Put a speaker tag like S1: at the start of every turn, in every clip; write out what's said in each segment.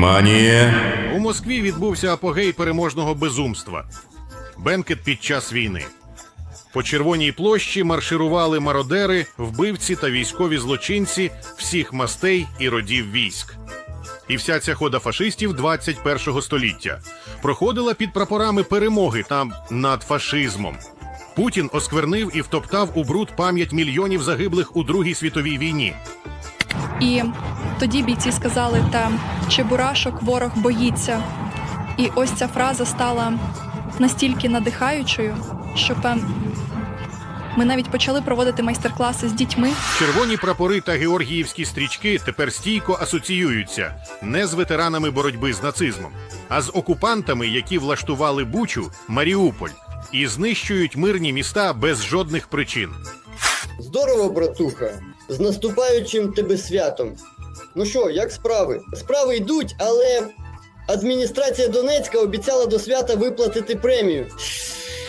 S1: Внимание!
S2: У Москві відбувся апогей переможного безумства. Бенкет під час війни. По червоній площі марширували мародери, вбивці та військові злочинці всіх мастей і родів військ. І вся ця хода фашистів 21 століття проходила під прапорами перемоги та над фашизмом. Путін осквернив і втоптав у бруд пам'ять мільйонів загиблих у Другій світовій війні.
S3: І тоді бійці сказали та Чебурашок ворог боїться. І ось ця фраза стала настільки надихаючою, що пем... ми навіть почали проводити майстер-класи з дітьми.
S2: Червоні прапори та георгіївські стрічки тепер стійко асоціюються не з ветеранами боротьби з нацизмом, а з окупантами, які влаштували Бучу, Маріуполь і знищують мирні міста без жодних причин.
S4: Здорово, братуха. З наступаючим тебе святом. Ну що, як справи? Справи йдуть, але адміністрація Донецька обіцяла до свята виплатити премію.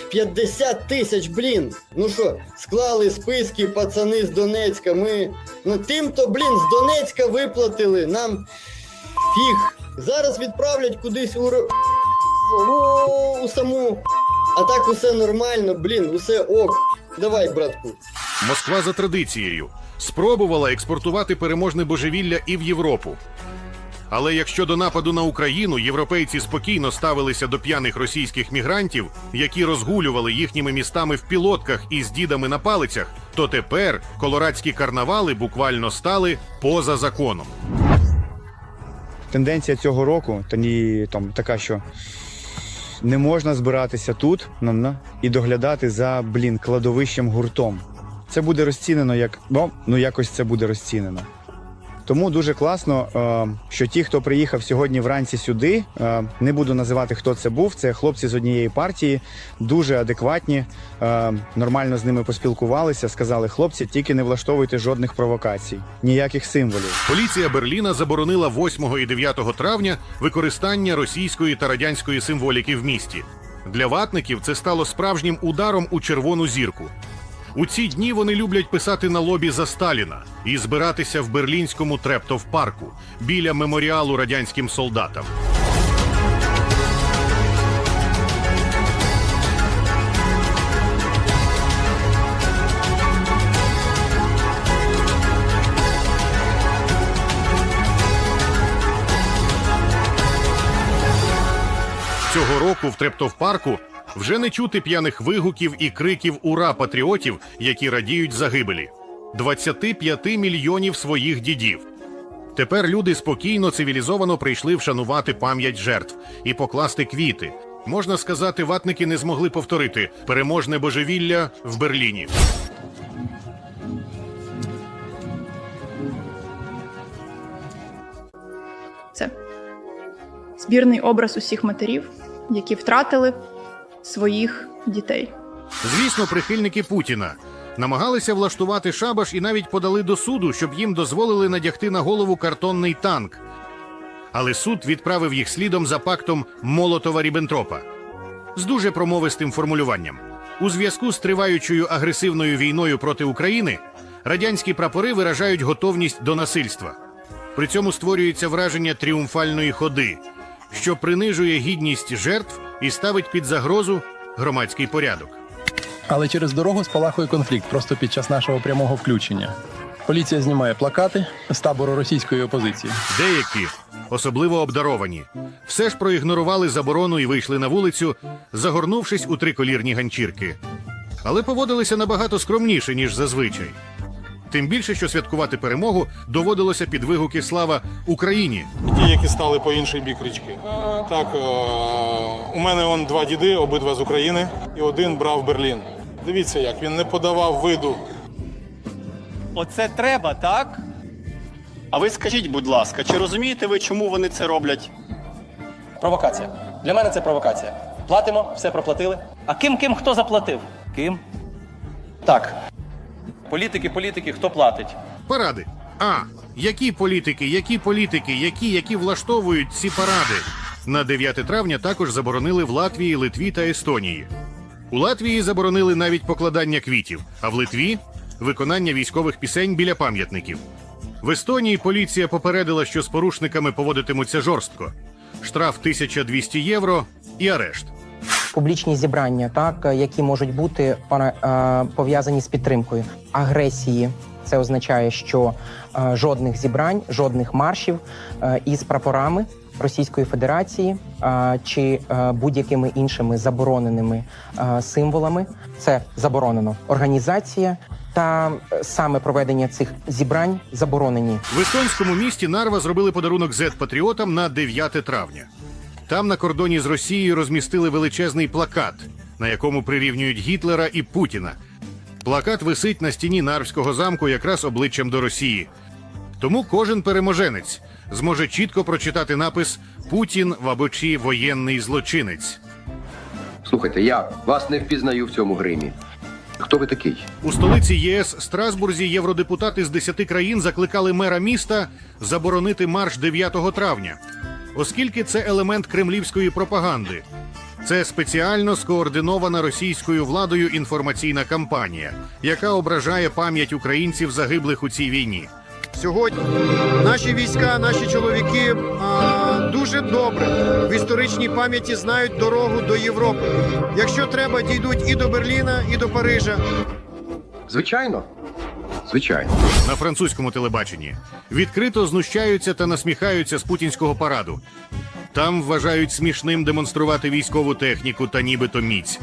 S4: 50 тисяч, блін. Ну що, склали списки, пацани з Донецька. Ми. Ну тим-то, блін, з Донецька виплатили. Нам фіг. Зараз відправлять кудись у, у саму. А так усе нормально, блін, усе ок. Давай, братку.
S2: Москва за традицією спробувала експортувати переможне божевілля і в Європу. Але якщо до нападу на Україну європейці спокійно ставилися до п'яних російських мігрантів, які розгулювали їхніми містами в пілотках із дідами на палицях, то тепер колорадські карнавали буквально стали поза законом.
S5: Тенденція цього року та ні, там така, що не можна збиратися тут на- на, і доглядати за блін кладовищем гуртом. Це буде розцінено як ну, ну якось це буде розцінено. Тому дуже класно, е, що ті, хто приїхав сьогодні вранці сюди, е, не буду називати, хто це був. Це хлопці з однієї партії, дуже адекватні, е, нормально з ними поспілкувалися. Сказали, хлопці, тільки не влаштовуйте жодних провокацій, ніяких символів.
S2: Поліція Берліна заборонила 8 і 9 травня використання російської та радянської символіки в місті. Для ватників це стало справжнім ударом у червону зірку. У ці дні вони люблять писати на лобі за Сталіна і збиратися в берлінському Трептов парку біля меморіалу радянським солдатам. Цього року в Трептов-парку вже не чути п'яних вигуків і криків ура патріотів, які радіють загибелі. 25 мільйонів своїх дідів. Тепер люди спокійно, цивілізовано прийшли вшанувати пам'ять жертв і покласти квіти. Можна сказати, ватники не змогли повторити переможне божевілля в Берліні.
S3: Це збірний образ усіх матерів, які втратили своїх дітей.
S2: Звісно, прихильники Путіна намагалися влаштувати шабаш і навіть подали до суду, щоб їм дозволили надягти на голову картонний танк. Але суд відправив їх слідом за пактом Молотова Ріббентропа з дуже промовистим формулюванням. У зв'язку з триваючою агресивною війною проти України радянські прапори виражають готовність до насильства. При цьому створюється враження тріумфальної ходи, що принижує гідність жертв і ставить під загрозу громадський порядок.
S6: Але через дорогу спалахує конфлікт просто під час нашого прямого включення. Поліція знімає плакати з табору російської опозиції.
S2: Деякі, особливо обдаровані, все ж проігнорували заборону і вийшли на вулицю, загорнувшись у триколірні ганчірки. Але поводилися набагато скромніше, ніж зазвичай. Тим більше, що святкувати перемогу доводилося під вигуки Слава Україні.
S7: ті, які стали по інший бік річки. Так, е, у мене он два діди, обидва з України, і один брав Берлін. Дивіться, як він не подавав виду.
S8: Оце треба, так? А ви скажіть, будь ласка, чи розумієте ви, чому вони це роблять?
S9: Провокація. Для мене це провокація. Платимо, все проплатили.
S8: А ким ким хто заплатив? Ким?
S9: Так. Політики, політики, хто платить?
S2: Паради. А які політики, які політики, які, які влаштовують ці паради? На 9 травня також заборонили в Латвії, Литві та Естонії. У Латвії заборонили навіть покладання квітів, а в Литві виконання військових пісень біля пам'ятників. В Естонії поліція попередила, що з порушниками поводитимуться жорстко. Штраф 1200 євро і арешт.
S1: Публічні зібрання, так які можуть бути е, пов'язані з підтримкою агресії. Це означає, що е, жодних зібрань, жодних маршів е, із прапорами Російської Федерації чи будь-якими іншими забороненими символами. Це заборонено. Організація та саме проведення цих зібрань заборонені.
S2: В естонському місті Нарва зробили подарунок зет-патріотам на 9 травня. Там на кордоні з Росією розмістили величезний плакат, на якому прирівнюють Гітлера і Путіна. Плакат висить на стіні Нарвського замку якраз обличчям до Росії. Тому кожен переможенець зможе чітко прочитати напис Путін вабочі воєнний злочинець.
S10: Слухайте, я вас не впізнаю в цьому гримі. Хто ви такий?
S2: У столиці ЄС Страсбурзі євродепутати з 10 країн закликали мера міста заборонити марш 9 травня, оскільки це елемент кремлівської пропаганди. Це спеціально скоординована російською владою інформаційна кампанія, яка ображає пам'ять українців загиблих у цій війні.
S11: Сьогодні наші війська, наші чоловіки а, дуже добре в історичній пам'яті знають дорогу до Європи. Якщо треба, дійдуть і до Берліна, і до Парижа.
S10: Звичайно. Звичайно.
S2: на французькому телебаченні відкрито знущаються та насміхаються з путінського параду. Там вважають смішним демонструвати військову техніку та нібито міць,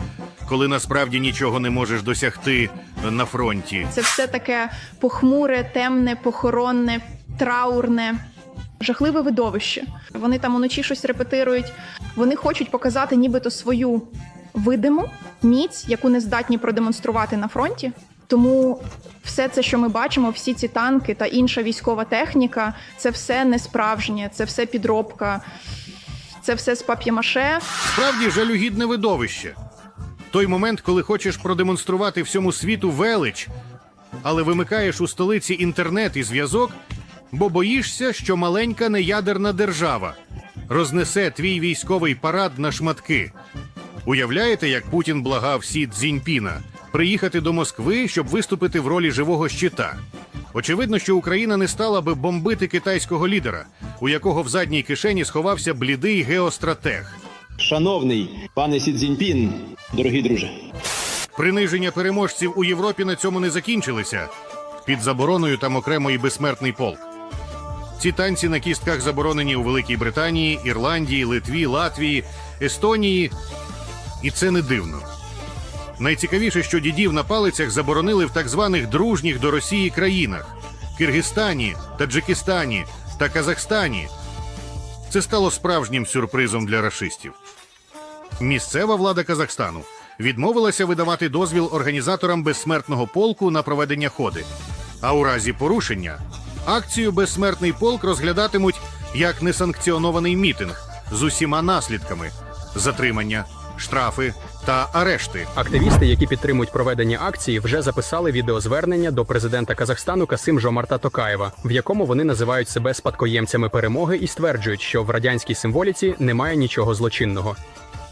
S2: коли насправді нічого не можеш досягти на фронті.
S12: Це все таке похмуре, темне, похоронне, траурне, жахливе видовище. Вони там уночі щось репетирують. Вони хочуть показати нібито свою видиму міць, яку не здатні продемонструвати на фронті. Тому все це, що ми бачимо, всі ці танки та інша військова техніка, це все не справжнє, це все підробка, це все з пап'ємаше.
S2: Справді жалюгідне видовище. Той момент, коли хочеш продемонструвати всьому світу велич, але вимикаєш у столиці інтернет і зв'язок, бо боїшся, що маленька неядерна держава рознесе твій військовий парад на шматки. Уявляєте, як Путін благав Сі Цзіньпіна приїхати до Москви, щоб виступити в ролі живого щита? Очевидно, що Україна не стала би бомбити китайського лідера, у якого в задній кишені сховався блідий геостратег.
S13: Шановний пане Сі Цзіньпін, дорогі друже.
S2: Приниження переможців у Європі на цьому не закінчилися. Під забороною там окремо і безсмертний полк. Ці танці на кістках заборонені у Великій Британії, Ірландії, Литві, Латвії, Естонії. І це не дивно. Найцікавіше, що дідів на палицях заборонили в так званих дружніх до Росії країнах Киргизстані, Таджикистані та Казахстані. Це стало справжнім сюрпризом для рашистів. Місцева влада Казахстану відмовилася видавати дозвіл організаторам безсмертного полку на проведення ходи. А у разі порушення акцію Безсмертний полк розглядатимуть як несанкціонований мітинг з усіма наслідками затримання, штрафи та арешти.
S14: Активісти, які підтримують проведення акції, вже записали відеозвернення до президента Казахстану Касим Жомарта Токаєва, в якому вони називають себе спадкоємцями перемоги і стверджують, що в радянській символіці немає нічого злочинного.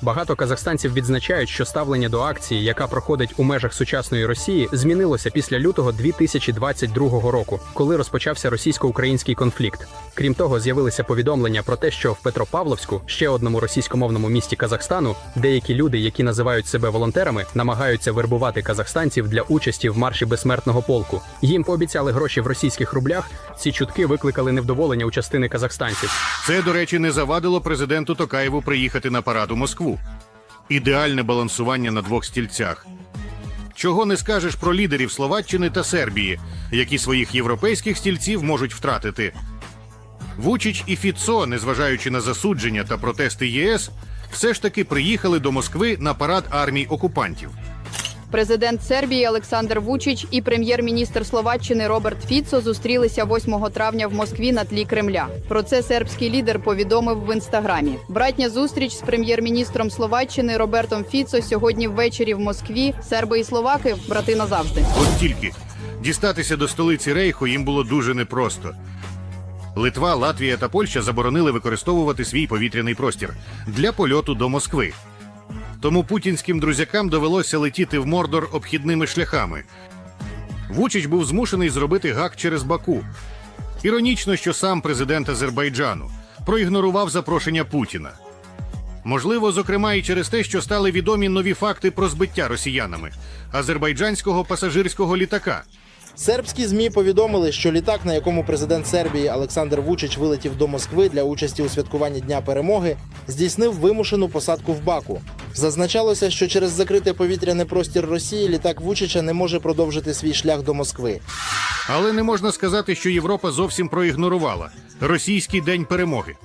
S14: Багато казахстанців відзначають, що ставлення до акції, яка проходить у межах сучасної Росії, змінилося після лютого 2022 року, коли розпочався російсько-український конфлікт. Крім того, з'явилися повідомлення про те, що в Петропавловську, ще одному російськомовному місті Казахстану, деякі люди, які називають себе волонтерами, намагаються вербувати казахстанців для участі в марші безсмертного полку. Їм пообіцяли гроші в російських рублях. Ці чутки викликали невдоволення у частини казахстанців.
S2: Це, до речі, не завадило президенту Токаєву приїхати на парад у Москву. Ідеальне балансування на двох стільцях. Чого не скажеш про лідерів Словаччини та Сербії, які своїх європейських стільців можуть втратити. Вучич і Фіцо, незважаючи на засудження та протести ЄС, все ж таки приїхали до Москви на парад армій окупантів.
S15: Президент Сербії Олександр Вучич і прем'єр-міністр Словаччини Роберт Фіцо зустрілися 8 травня в Москві на тлі Кремля. Про це сербський лідер повідомив в інстаграмі. Братня зустріч з прем'єр-міністром Словаччини Робертом Фіцо сьогодні ввечері в Москві. Серби і словаки брати назавжди.
S2: От тільки дістатися до столиці Рейху їм було дуже непросто. Литва, Латвія та Польща заборонили використовувати свій повітряний простір для польоту до Москви. Тому путінським друзякам довелося летіти в Мордор обхідними шляхами. Вучич був змушений зробити гак через Баку. Іронічно, що сам президент Азербайджану проігнорував запрошення Путіна. Можливо, зокрема, і через те, що стали відомі нові факти про збиття росіянами азербайджанського пасажирського літака.
S16: Сербські змі повідомили, що літак, на якому президент Сербії Олександр Вучич вилетів до Москви для участі у святкуванні Дня перемоги, здійснив вимушену посадку в Баку. Зазначалося, що через закритий повітряний простір Росії літак Вучича не може продовжити свій шлях до Москви.
S2: Але не можна сказати, що Європа зовсім проігнорувала російський день перемоги.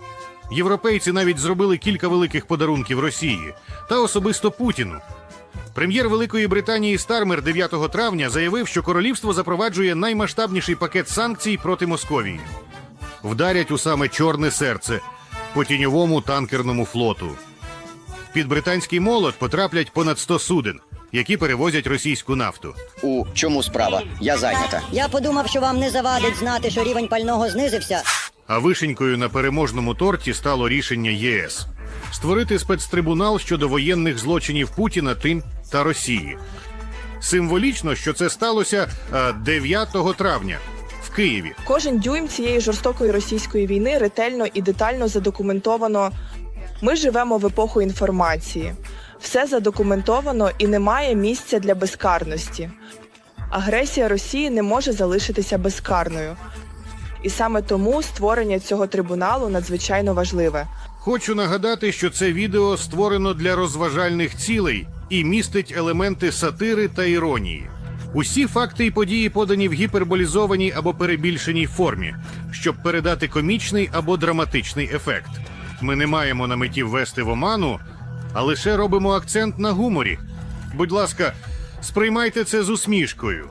S2: Європейці навіть зробили кілька великих подарунків Росії та особисто Путіну. Прем'єр Великої Британії Стармер 9 травня заявив, що королівство запроваджує наймасштабніший пакет санкцій проти Московії. Вдарять у саме чорне серце по тіньовому танкерному флоту. Під британський молот потраплять понад 100 суден, які перевозять російську нафту.
S17: У чому справа? Я зайнята.
S18: Я подумав, що вам не завадить знати, що рівень пального знизився.
S2: А вишенькою на переможному торті стало рішення ЄС створити спецтрибунал щодо воєнних злочинів Путіна, Тим та Росії. Символічно, що це сталося е, 9 травня в Києві.
S19: Кожен дюйм цієї жорстокої російської війни ретельно і детально задокументовано. Ми живемо в епоху інформації. Все задокументовано і немає місця для безкарності. Агресія Росії не може залишитися безкарною. І саме тому створення цього трибуналу надзвичайно важливе.
S2: Хочу нагадати, що це відео створено для розважальних цілей і містить елементи сатири та іронії. Усі факти і події подані в гіперболізованій або перебільшеній формі, щоб передати комічний або драматичний ефект. Ми не маємо на меті ввести в оману, а лише робимо акцент на гуморі. Будь ласка, сприймайте це з усмішкою.